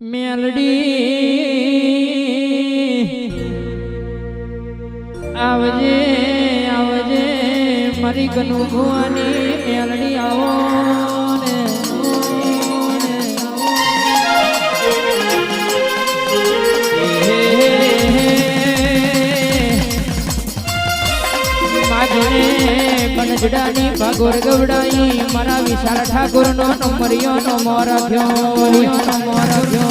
મેલડી. આવજે આવજે મારી કનુ ભુવાની મેલડી આવો. કનજડાની ભાગોર ગવડાઈ, મારા વિશાળ ઠાકોરનો નંબરિયો નો મોર થયો નો મોર થયો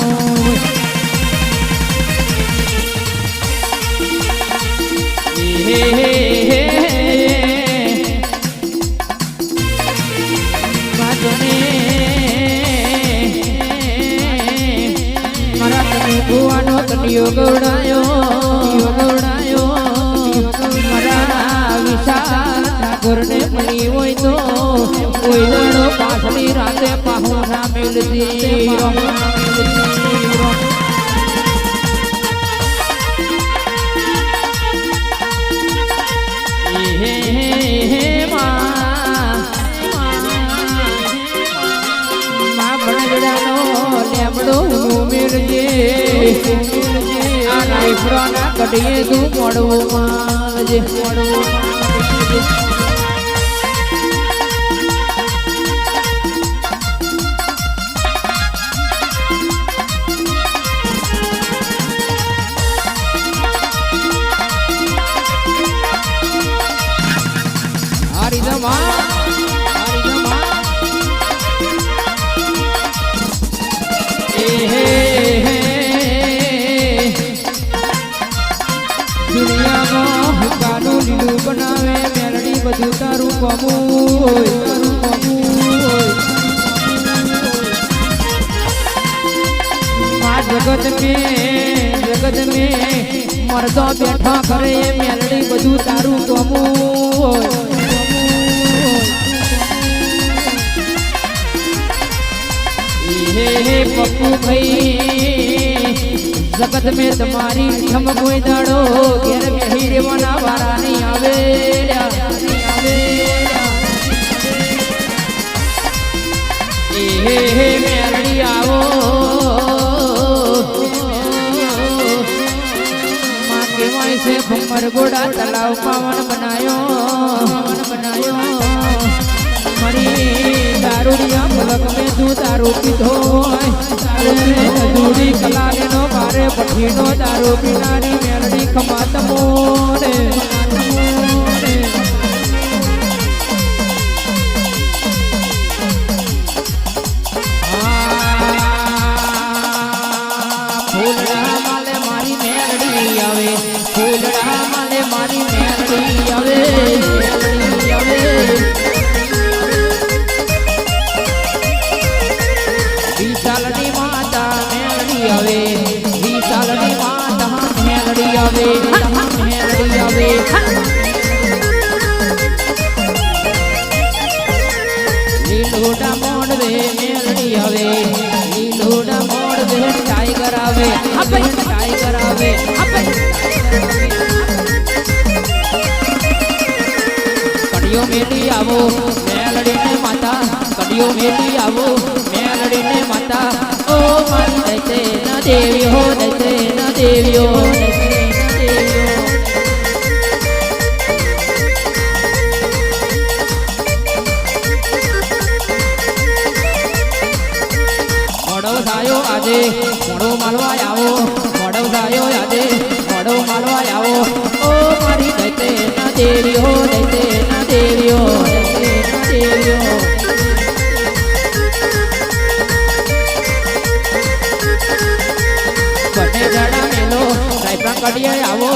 હે હે મારા કને ભુવાનો કનિયો દાડો પાછલી રાતે માં. માં લેમડો ઉમેરજે આ નાઈફરો ના કડીએ તું મોડવું માંગજે મોડવું જગત મે જગત મે મરદો બેઠો કરે મેલડી બધું તારું ગમું હે પપ્પુ ભાઈ જગત મેં તમારી છમ કોઈ દાડો ઘેર બેહી રેવાના વારા નહીં આવે આવે. હે હે મેરડી આવો. માં કહેવાય છે, ભમર ગોડા તલાવ પાવન બનાયો. પાવન બનાયો મરી દારૂડિયા પલક મેં તું દારૂ પીધો અધૂરી કલાલીનો મારે પઠીનો દારૂ પીનારી મેલડી ખમાત મોરે. આવે કડિયો મેલી આવો, મેલડીને માતા. કડિયો મેલી આવો, મેલડીને માતા. ઓ મારી દૈતે ના દેવી હો દૈતે ના દેવીઓ આજે મોડો માલવા આવો. સાયો આજે મોડો મારવા આવો. ઓ મારી દૈતે ના દેવી હો દૈતે ના દેવીઓ દૈતે ના દેવીઓ બને જડા મેલો રાયપ્રાણ કડીએ આવો.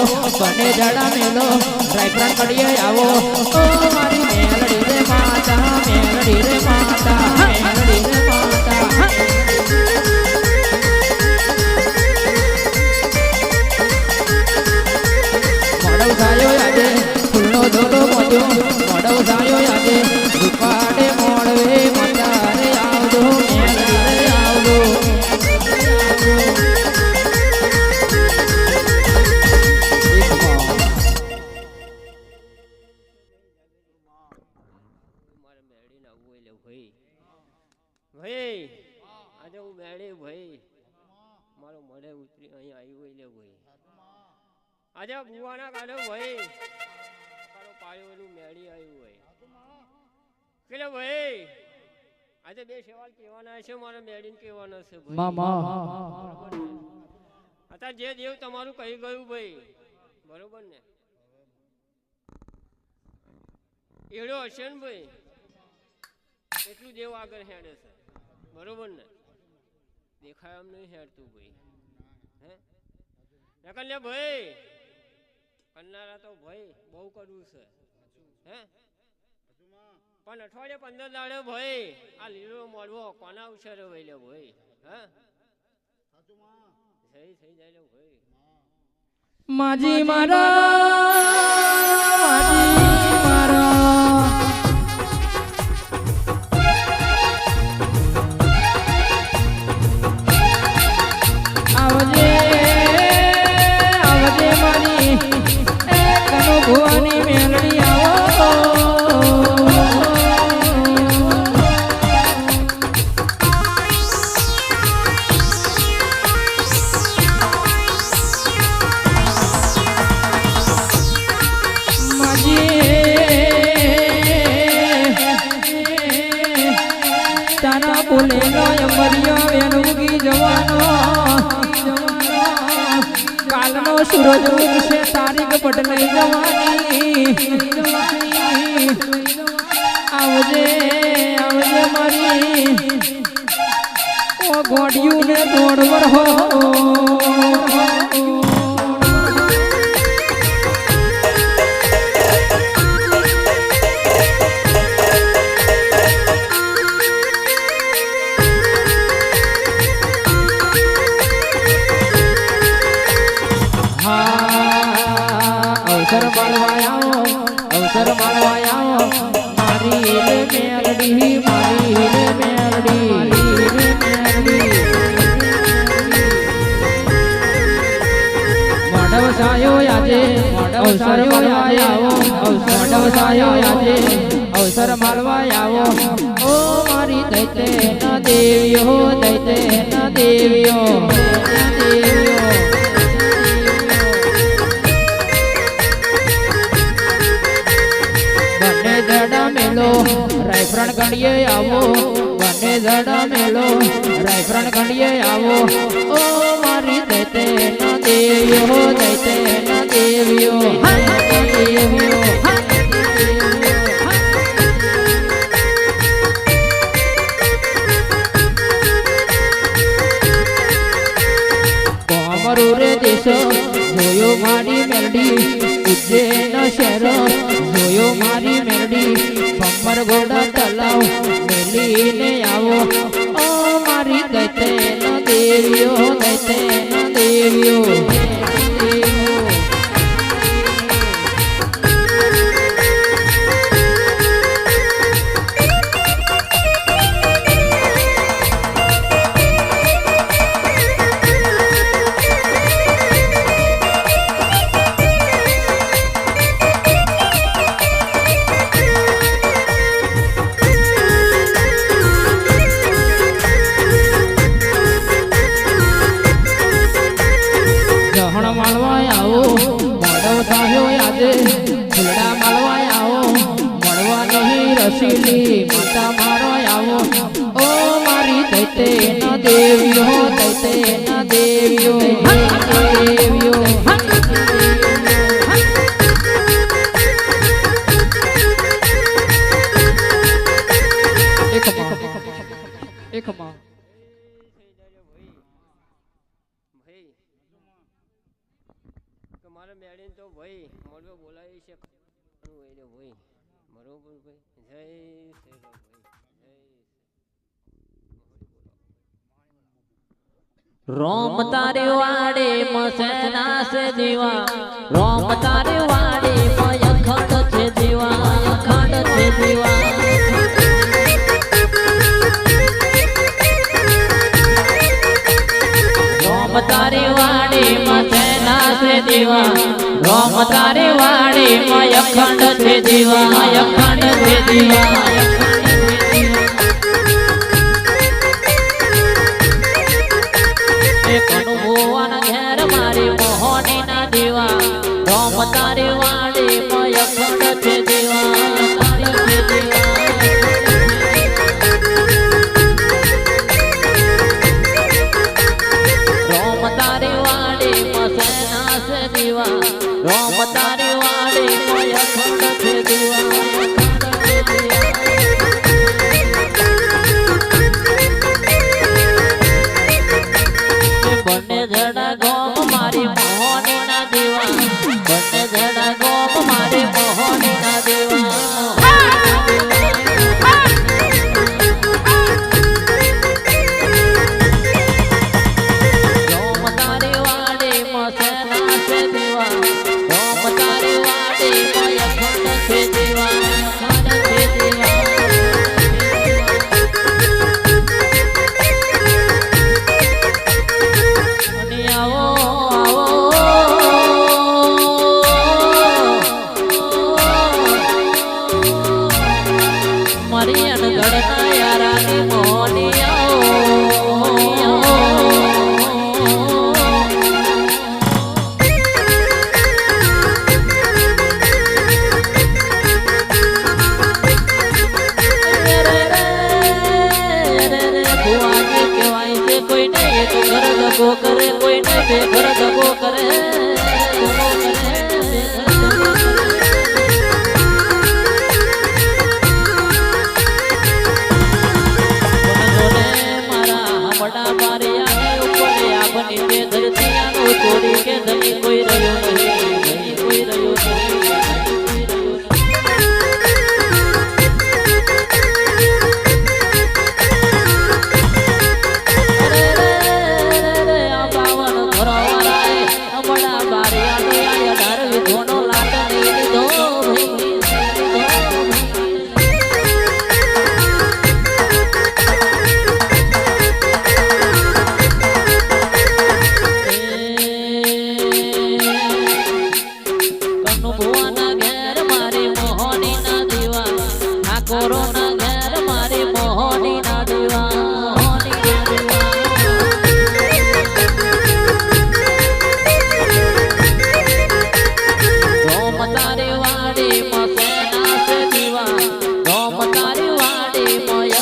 આવો મારી મેલડી રે માતા, મેલડી રે માતા, મેલડી રે માતા. સાયો આજે ફૂલનો ધોલો મોજો એટલે ભાઈ, આજે હું મેળે, ભાઈ. મારો મળે ઉતરી, અહીં આવ્યો હોય લે ભાઈ. આજે બુવાના કાઢો ભાઈ કાળો એનું મેળી આવ્યું હોય. પેલો ભાઈ આજે બે સવાલ કહેવાના છે મારે મેળીને કહેવાના છે? અત્યારે જે દેવ તમારું કહી ગયું ભાઈ. બરોબર ને? એડો હશે ને ભાઈ. એટલું દેવ આગળ હેડે છે. બરોબર ને? દેખાય એમ નહીં હેડતું ભાઈ. હે? નકલ લે ભાઈ. કરનારા તો ભાઈ બહુ કરવું છે. હે? પણ અઠવાડિયે પંદર દાડે ભાઈ આ લીલો મળવો કોના ઉછેરે ભાઈ લે ભાઈ હે થઈ થઈ જાય ભાઈ માજી મારા તારા બોલેલો અમરિયો વેણુગી જવાનો. કાલનો સૂરજ ઉગશે તારીખ બદલાઈ જવાની. ને દોડવર હા. અવસર માલવા આવો. ઓ મારી દૈતે ન દેવીઓ દૈતે ન દેવીઓ. બંને જડા મેલો રાયફરણ ગણીએ આવો. બંને જડા મેલો રાયફ્રણ ગણીએ આવો. ઓ મારી દૈતે ન દેવીઓ દૈતે ન દેવીઓ દેવીઓ. કોમરો રે દેશો. જોયો મારી મેરડી ઉજ્જૈન શહેર જોયો મારી મેરડી પમ્મર ગોડા તલાવ. મેલીને આવો. ઓ મારી દૈતે દેવીઓ દૈતે દેવીઓ દેવીઓ. દૈતે રોમ તારે વાડે મસેના સે દીવા. રોમ તારે વાડે મયખંડ છે દીવા. અખંડ છે દીવા. રોમ તારે વાડે મસેના સે દીવા. રોમ તારે વાડે મયખંડ છે દીવા. અખંડ છે દીવા. morning.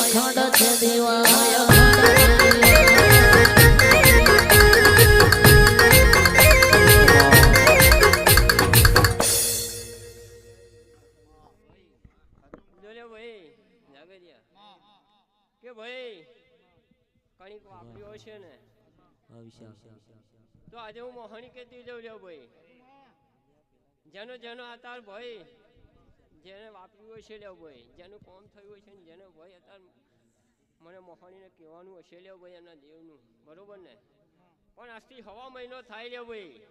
અખંડ છે દીવા અખંડ છે ભાઈ જાગરિયા કે ભાઈ કણીક વાપર્યો છે ને તો આજે હું મોહણી કેતી જઉં ભાઈ જેનો જેનો આતાર ભાઈ. જેને વાપર્યું હોય છે લ્યો ભાઈ જેનું કોમ થયું હોય છે ને જેને ભાઈ અત્યારે મને મોહાણીને કહેવાનું હશે લ્યો ભાઈ એમના દેવનું, બરોબર ને? પણ આજથી હવા મહિનો થાય લ્યો ભાઈ.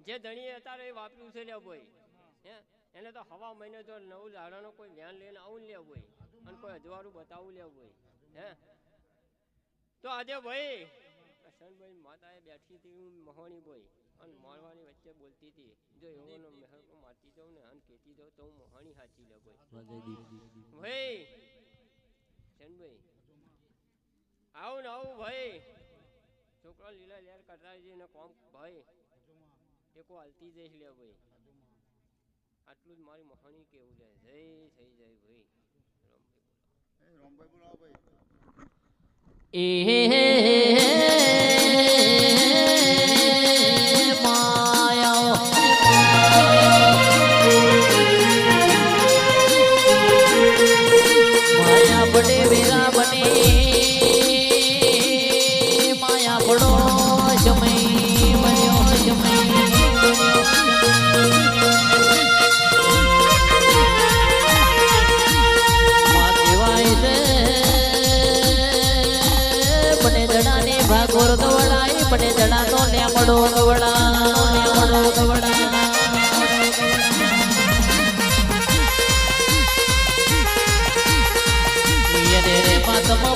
જે ધણીએ અત્યારે એ વાપર્યું છે લ્યો ભાઈ. હે? એને તો હવા મહિને તો નવું લાડાનો કોઈ ધ્યાન લઈને આવું લે ભાઈ. અને કોઈ અજવાળું બતાવું લે ભાઈ. હે? તો આજે ભાઈ કસનભાઈ માતાએ બેઠી હતી મહોણી ભાઈ અને મારવાની વચ્ચે બોલતી હતી જો એવો મહેર મારતી જાઉં ને અને કહેતી જાઉં તો હું મહાણી સાચી લે ભાઈ ભાઈ શનભાઈ આવું ને આવું ભાઈ છોકરા લીલા લેર કરતા જઈએ ને કોમ ભાઈ એકો હાલતી જઈશ લે ભાઈ આટલું જ મારી મહાણી કેવું લે જય થઈ જાય ભાઈ એ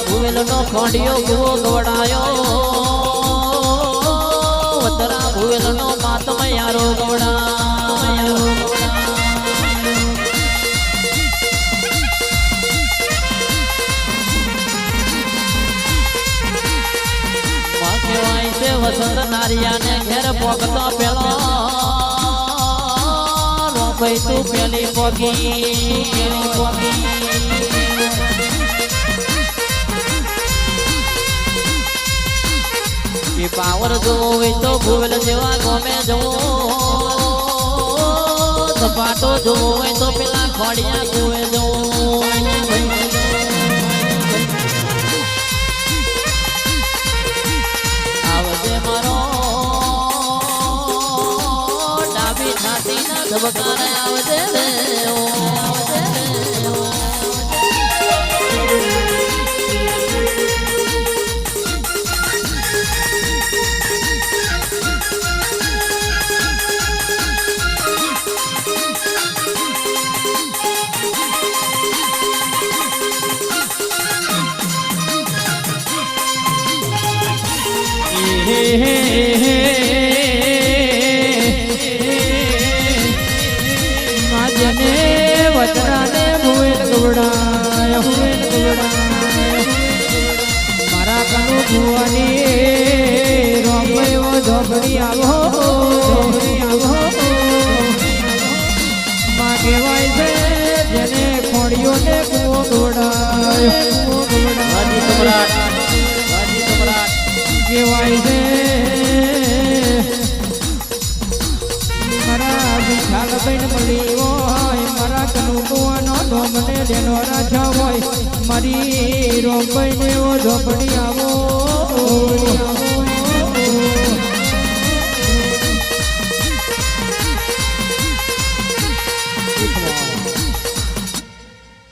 ભૂવેલનો ખોડિયો ગુવો ગવડાયો વતરા ભૂવેલનો માતમ યારો ગવડા પોગતો પેલો. રોભાઈ તું પેલી પોગી પાવર જોવો તો ભૂલ જેવા ગમે જવો સપાટો જોવે તો પેલા ખોડિયા જોવે જવો ધબકારે આવજે રે ભુવાની રોમયો ધોબડી આવો ધોબડી આવો. માં કહેવાય છે જેને કુવો કહેવાય છે મારા મળી હોય મારા રાજા હોય મારી રોમભાઈ ને ઝોપડી આવો